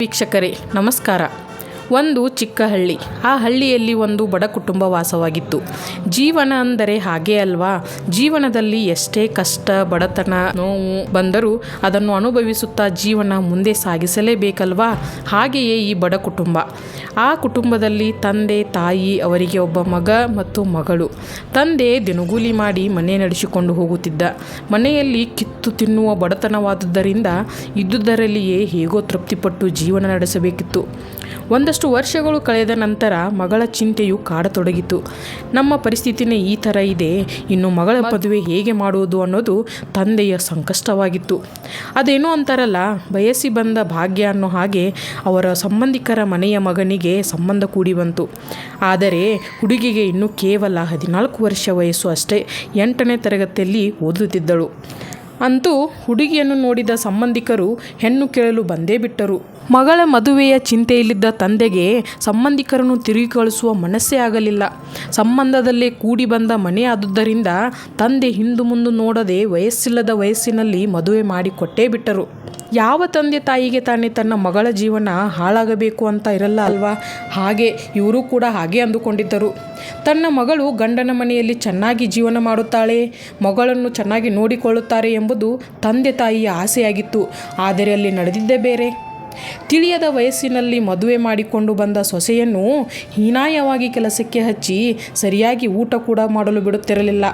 ವೀಕ್ಷಕರೇ ನಮಸ್ಕಾರ. ಒಂದು ಚಿಕ್ಕ ಹಳ್ಳಿ. ಆ ಹಳ್ಳಿಯಲ್ಲಿ ಒಂದು ಬಡ ಕುಟುಂಬ ವಾಸವಾಗಿತ್ತು. ಜೀವನ ಅಂದರೆ ಹಾಗೇ ಅಲ್ವಾ? ಜೀವನದಲ್ಲಿ ಎಷ್ಟೇ ಕಷ್ಟ, ಬಡತನ, ನೋವು ಬಂದರೂ ಅದನ್ನು ಅನುಭವಿಸುತ್ತಾ ಜೀವನ ಮುಂದೆ ಸಾಗಿಸಲೇಬೇಕಲ್ವಾ? ಹಾಗೆಯೇ ಈ ಬಡ ಕುಟುಂಬ. ಆ ಕುಟುಂಬದಲ್ಲಿ ತಂದೆ, ತಾಯಿ, ಅವರಿಗೆ ಒಬ್ಬ ಮಗ ಮತ್ತು ಮಗಳು. ತಂದೆ ದಿನಗೂಲಿ ಮಾಡಿ ಮನೆ ನಡೆಸಿಕೊಂಡು ಹೋಗುತ್ತಿದ್ದ. ಮನೆಯಲ್ಲಿ ಕಿತ್ತು ತಿನ್ನುವ ಬಡತನವಾದುದರಿಂದ ಇದ್ದುದರಲ್ಲಿಯೇ ಹೇಗೋ ತೃಪ್ತಿಪಟ್ಟು ಜೀವನ ನಡೆಸಬೇಕಿತ್ತು. ಒಂದಷ್ಟು ವರ್ಷಗಳು ಕಳೆದ ನಂತರ ಮಗಳ ಚಿಂತೆಯು ಕಾಡತೊಡಗಿತು. ನಮ್ಮ ಪರಿಸ್ಥಿತಿನೇ ಈ ಥರ ಇದೆ. ಇನ್ನು ಮಗಳ ಮದುವೆ ಹೇಗೆ ಮಾಡುವುದು ಅನ್ನೋದು ತಂದೆಯ ಸಂಕಷ್ಟವಾಗಿತ್ತು. ಅದೇನೋ ಅಂತಾರಲ್ಲ, ಬಯಸಿ ಬಂದ ಭಾಗ್ಯ ಅನ್ನೋ ಹಾಗೆ ಅವರ ಸಂಬಂಧಿಕರ ಮನೆಯ ಮಗನಿಗೆ ಸಂಬಂಧ ಕೂಡಿ ಬಂತು. ಆದರೆ ಹುಡುಗಿಗೆ ಇನ್ನು ಕೇವಲ ಹದಿನಾಲ್ಕು ವರ್ಷ ವಯಸ್ಸು ಅಷ್ಟೇ. ಎಂಟನೇ ತರಗತಿಯಲ್ಲಿ ಓದುತ್ತಿದ್ದಳು. ಅಂತೂ ಹುಡುಗಿಯನ್ನು ನೋಡಿದ ಸಂಬಂಧಿಕರು ಹೆಣ್ಣು ಕೇಳಲು ಬಂದೇ ಬಿಟ್ಟರು. ಮಗಳ ಮದುವೆಯ ಚಿಂತೆಯಲ್ಲಿದ್ದ ತಂದೆಗೆ ಸಂಬಂಧಿಕರನ್ನು ತಿರುಗಿ ಕಳಿಸುವ ಮನಸ್ಸೇ ಆಗಲಿಲ್ಲ. ಸಂಬಂಧದಲ್ಲೇ ಕೂಡಿ ಬಂದ ಮನೆ ಆದುದರಿಂದ ತಂದೆ ಹಿಂದು ಮುಂದು ನೋಡದೆ ವಯಸ್ಸಿಲ್ಲದ ವಯಸ್ಸಿನಲ್ಲಿ ಮದುವೆ ಮಾಡಿಕೊಟ್ಟೇ ಬಿಟ್ಟರು. ಯಾವ ತಂದೆ ತಾಯಿಗೆ ತಾನೇ ತನ್ನ ಮಗಳ ಜೀವನ ಹಾಳಾಗಬೇಕು ಅಂತ ಇರಲ್ಲ ಅಲ್ವಾ? ಹಾಗೆ ಇವರು ಕೂಡ ಹಾಗೆ ಅಂದುಕೊಂಡಿದ್ದರು. ತನ್ನ ಮಗಳು ಗಂಡನ ಮನೆಯಲ್ಲಿ ಚೆನ್ನಾಗಿ ಜೀವನ ಮಾಡುತ್ತಾಳೆ, ಮಗಳನ್ನು ಚೆನ್ನಾಗಿ ನೋಡಿಕೊಳ್ಳುತ್ತಾರೆ ಎಂಬುದು ತಂದೆ ತಾಯಿಯ ಆಸೆಯಾಗಿತ್ತು. ಆದರೆ ಅಲ್ಲಿ ನಡೆದಿದ್ದೇ ಬೇರೆ. ತಿಳಿಯದ ವಯಸ್ಸಿನಲ್ಲಿ ಮದುವೆ ಮಾಡಿಕೊಂಡು ಬಂದ ಸೊಸೆಯನ್ನು ಹೀನಾಯವಾಗಿ ಕೆಲಸಕ್ಕೆ ಹಚ್ಚಿ ಸರಿಯಾಗಿ ಊಟ ಕೂಡ ಮಾಡಲು ಬಿಡುತ್ತಿರಲಿಲ್ಲ.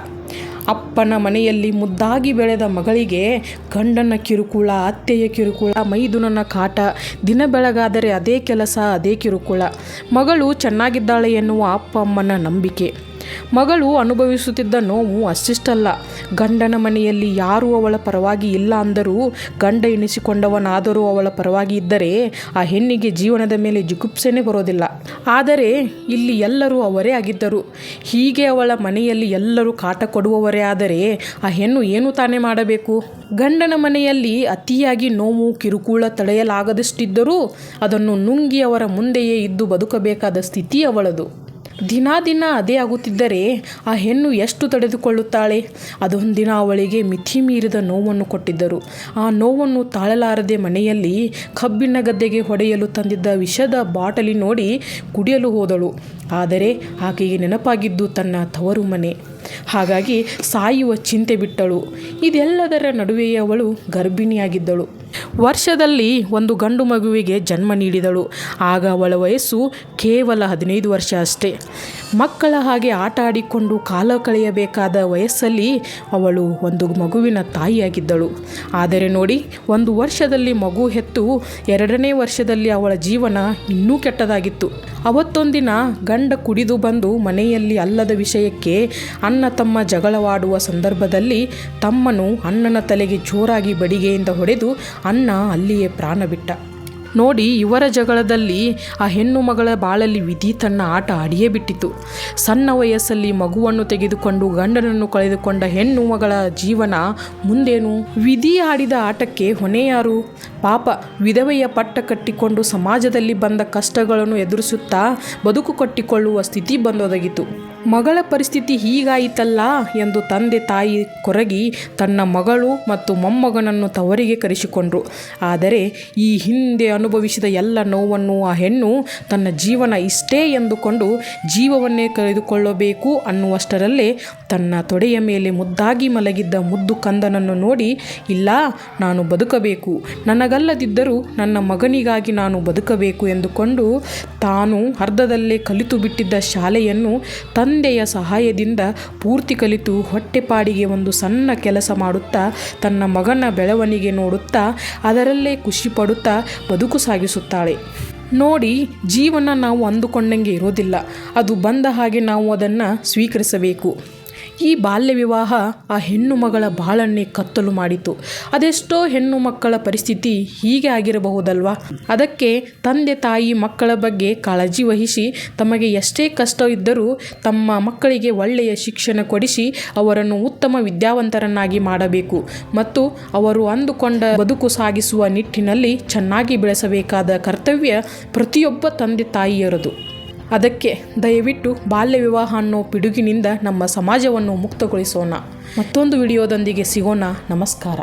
ಅಪ್ಪನ ಮನೆಯಲ್ಲಿ ಮುದ್ದಾಗಿ ಬೆಳೆದ ಮಗಳಿಗೆ ಗಂಡನ ಕಿರುಕುಳ, ಅತ್ತೆಯ ಕಿರುಕುಳ, ಮೈದುನನ ಕಾಟ, ದಿನ ಬೆಳಗಾದರೆ ಅದೇ ಕೆಲಸ, ಅದೇ ಕಿರುಕುಳ. ಮಗಳು ಚೆನ್ನಾಗಿದ್ದಾಳೆ ಎನ್ನುವ ಅಪ್ಪ ಅಮ್ಮನ ನಂಬಿಕೆ. ಮಗಳು ಅನುಭವಿಸುತ್ತಿದ್ದ ನೋವು ಅಷ್ಟಿಷ್ಟಲ್ಲ. ಗಂಡನ ಮನೆಯಲ್ಲಿ ಯಾರೂ ಅವಳ ಪರವಾಗಿ ಇಲ್ಲ ಅಂದರೂ, ಗಂಡ ಎನಿಸಿಕೊಂಡವನಾದರೂ ಅವಳ ಪರವಾಗಿ ಇದ್ದರೆ ಆ ಹೆಣ್ಣಿಗೆ ಜೀವನದ ಮೇಲೆ ಜಿಗುಪ್ಸೆನೇ ಬರೋದಿಲ್ಲ. ಆದರೆ ಇಲ್ಲಿ ಎಲ್ಲರೂ ಅವರೇ ಆಗಿದ್ದರು. ಹೀಗೆ ಅವಳ ಮನೆಯಲ್ಲಿ ಎಲ್ಲರೂ ಕಾಟ ಕೊಡುವವರೇ ಆದರೆ ಆ ಹೆಣ್ಣು ಏನು ತಾನೇ ಮಾಡಬೇಕು? ಗಂಡನ ಮನೆಯಲ್ಲಿ ಅತಿಯಾಗಿ ನೋವು, ಕಿರುಕುಳ ತಡೆಯಲಾಗದಷ್ಟಿದ್ದರೂ ಅದನ್ನು ನುಂಗಿ ಅವರ ಮುಂದೆಯೇ ಇದ್ದು ಬದುಕಬೇಕಾದ ಸ್ಥಿತಿ ಅವಳದು. ದಿನ ದಿನ ಅದೇ ಆಗುತ್ತಿದ್ದರೆ ಆ ಹೆಣ್ಣು ಎಷ್ಟು ತಡೆದುಕೊಳ್ಳುತ್ತಾಳೆ? ಅದೊಂದಿನ ಅವಳಿಗೆ ಮಿತಿ ಮೀರಿದ ನೋವನ್ನು ಕೊಟ್ಟಿದ್ದರು. ಆ ನೋವನ್ನು ತಾಳಲಾರದೆ ಮನೆಯಲ್ಲಿ ಕಬ್ಬಿನ ಗದ್ದೆಗೆ ಹೊಡೆಯಲು ತಂದಿದ್ದ ವಿಷದ ಬಾಟಲಿ ನೋಡಿ ಕುಡಿಯಲು ಹೋದಳು. ಆದರೆ ಆಕೆಗೆ ನೆನಪಾಗಿದ್ದು ತನ್ನ ತವರು ಮನೆ. ಹಾಗಾಗಿ ಸಾಯುವ ಚಿಂತೆ ಬಿಟ್ಟಳು. ಇದೆಲ್ಲದರ ನಡುವೆಯೇ ಅವಳು ಗರ್ಭಿಣಿಯಾಗಿದ್ದಳು. ವರ್ಷದಲ್ಲಿ ಒಂದು ಗಂಡು ಮಗುವಿಗೆ ಜನ್ಮ ನೀಡಿದಳು. ಆಗ ಅವಳ ವಯಸ್ಸು ಕೇವಲ ಹದಿನೈದು ವರ್ಷ ಅಷ್ಟೇ. ಮಕ್ಕಳ ಹಾಗೆ ಆಟ ಆಡಿಕೊಂಡು ಕಾಲ ಕಳೆಯಬೇಕಾದ ವಯಸ್ಸಲ್ಲಿ ಅವಳು ಒಂದು ಮಗುವಿನ ತಾಯಿಯಾಗಿದ್ದಳು. ಆದರೆ ನೋಡಿ, ಒಂದು ವರ್ಷದಲ್ಲಿ ಮಗು ಹೆತ್ತು ಎರಡನೇ ವರ್ಷದಲ್ಲಿ ಅವಳ ಜೀವನ ಇನ್ನೂ ಕೆಟ್ಟದಾಗಿತ್ತು. ಅವತ್ತೊಂದಿನ ಗಂಡ ಕುಡಿದು ಬಂದು ಮನೆಯಲ್ಲಿ ಅಲ್ಲದ ವಿಷಯಕ್ಕೆ ಅಣ್ಣ ತಮ್ಮ ಜಗಳವಾಡುವ ಸಂದರ್ಭದಲ್ಲಿ ತಮ್ಮನು ಅಣ್ಣನ ತಲೆಗೆ ಜೋರಾಗಿ ಬಡಿಗೆಯಿಂದ ಹೊಡೆದು ಅಣ್ಣ ಅಲ್ಲಿಯೇ ಪ್ರಾಣ ಬಿಟ್ಟ ನೋಡಿ ಇವರ ಜಗಳದಲ್ಲಿ ಆ ಹೆಣ್ಣು ಮಗಳ ಬಾಳಲ್ಲಿ ವಿಧಿ ತನ್ನ ಆಟ ಆಡಿಯೇ ಬಿಟ್ಟಿತು. ಸಣ್ಣ ವಯಸ್ಸಲ್ಲಿ ಮಗುವನ್ನು ತೆಗೆದುಕೊಂಡು ಗಂಡನನ್ನು ಕಳೆದುಕೊಂಡ ಹೆಣ್ಣು ಮಗಳ ಜೀವನ ಮುಂದೇನು? ವಿಧಿ ಆಡಿದ ಆಟಕ್ಕೆ ಹೊಣೆ ಯಾರು? ಪಾಪ ವಿಧವೆಯ ಪಟ್ಟ ಕಟ್ಟಿಕೊಂಡು ಸಮಾಜದಲ್ಲಿ ಬಂದ ಕಷ್ಟಗಳನ್ನು ಎದುರಿಸುತ್ತಾ ಬದುಕು ಕಟ್ಟಿಕೊಳ್ಳುವ ಸ್ಥಿತಿ ಬಂದೊದಗಿತು. ಮಗಳ ಪರಿಸ್ಥಿತಿ ಹೀಗಾಯಿತಲ್ಲ ಎಂದು ತಂದೆ ತಾಯಿ ಕೊರಗಿ ತನ್ನ ಮಗಳು ಮತ್ತು ಮೊಮ್ಮಗನನ್ನು ತವರಿಗೆ ಕರೆಸಿಕೊಂಡ್ರು. ಆದರೆ ಈ ಹಿಂದೆ ಅನುಭವಿಸಿದ ಎಲ್ಲ ನೋವನ್ನು ಆ ಹೆಣ್ಣು ತನ್ನ ಜೀವನ ಇಷ್ಟೇ ಎಂದುಕೊಂಡು ಜೀವವನ್ನೇ ಕಳೆದುಕೊಳ್ಳಬೇಕು ಅನ್ನುವಷ್ಟರಲ್ಲೇ ತನ್ನ ತೊಡೆಯ ಮೇಲೆ ಮುದ್ದಾಗಿ ಮಲಗಿದ್ದ ಮುದ್ದು ಕಂದನನ್ನು ನೋಡಿ, ಇಲ್ಲ, ನಾನು ಬದುಕಬೇಕು. ನನಗಲ್ಲದಿದ್ದರೂ ನನ್ನ ಮಗನಿಗಾಗಿ ನಾನು ಬದುಕಬೇಕು ಎಂದುಕೊಂಡು ತಾನು ಅರ್ಧದಲ್ಲೇ ಕಲಿತು ಬಿಟ್ಟಿದ್ದ ಶಾಲೆಯನ್ನು ತಂದೆಯ ಸಹಾಯದಿಂದ ಪೂರ್ತಿ ಕಲಿತು ಹೊಟ್ಟೆಪಾಡಿಗೆ ಒಂದು ಸಣ್ಣ ಕೆಲಸ ಮಾಡುತ್ತಾ, ತನ್ನ ಮಗನ ಬೆಳವಣಿಗೆ ನೋಡುತ್ತಾ, ಅದರಲ್ಲೇ ಖುಷಿ ಪಡುತ್ತಾ ಬದುಕು ಸಾಗಿಸುತ್ತಾಳೆ. ನೋಡಿ, ಜೀವನ ನಾವು ಅಂದುಕೊಂಡಂಗೆ ಇರೋದಿಲ್ಲ. ಅದು ಬಂದ ಹಾಗೆ ನಾವು ಅದನ್ನು ಸ್ವೀಕರಿಸಬೇಕು. ಈ ಬಾಲ್ಯ ವಿವಾಹ ಆ ಹೆಣ್ಣು ಮಗಳ ಬಾಳನ್ನೇ ಕತ್ತಲು ಮಾಡಿತು. ಅದೆಷ್ಟೋ ಹೆಣ್ಣು ಮಕ್ಕಳ ಪರಿಸ್ಥಿತಿ ಹೀಗೆ ಆಗಿರಬಹುದಲ್ವಾ? ಅದಕ್ಕೆ ತಂದೆ ತಾಯಿ ಮಕ್ಕಳ ಬಗ್ಗೆ ಕಾಳಜಿ ವಹಿಸಿ, ತಮಗೆ ಎಷ್ಟೇ ಕಷ್ಟ ಇದ್ದರೂ ತಮ್ಮ ಮಕ್ಕಳಿಗೆ ಒಳ್ಳೆಯ ಶಿಕ್ಷಣ ಕೊಡಿಸಿ ಅವರನ್ನು ಉತ್ತಮ ವಿದ್ಯಾವಂತರನ್ನಾಗಿ ಮಾಡಬೇಕು ಮತ್ತು ಅವರು ಅಂದುಕೊಂಡ ಬದುಕು ಸಾಗಿಸುವ ನಿಟ್ಟಿನಲ್ಲಿ ಚೆನ್ನಾಗಿ ಬೆಳೆಸಬೇಕಾದ ಕರ್ತವ್ಯ ಪ್ರತಿಯೊಬ್ಬ ತಂದೆ ತಾಯಿಯರದು. ಅದಕ್ಕೆ ದಯವಿಟ್ಟು ಬಾಲ್ಯ ವಿವಾಹ ಅನ್ನೋ ಪಿಡುಗಿನಿಂದ ನಮ್ಮ ಸಮಾಜವನ್ನು ಮುಕ್ತಗೊಳಿಸೋಣ. ಮತ್ತೊಂದು ವಿಡಿಯೋದೊಂದಿಗೆ ಸಿಗೋಣ. ನಮಸ್ಕಾರ.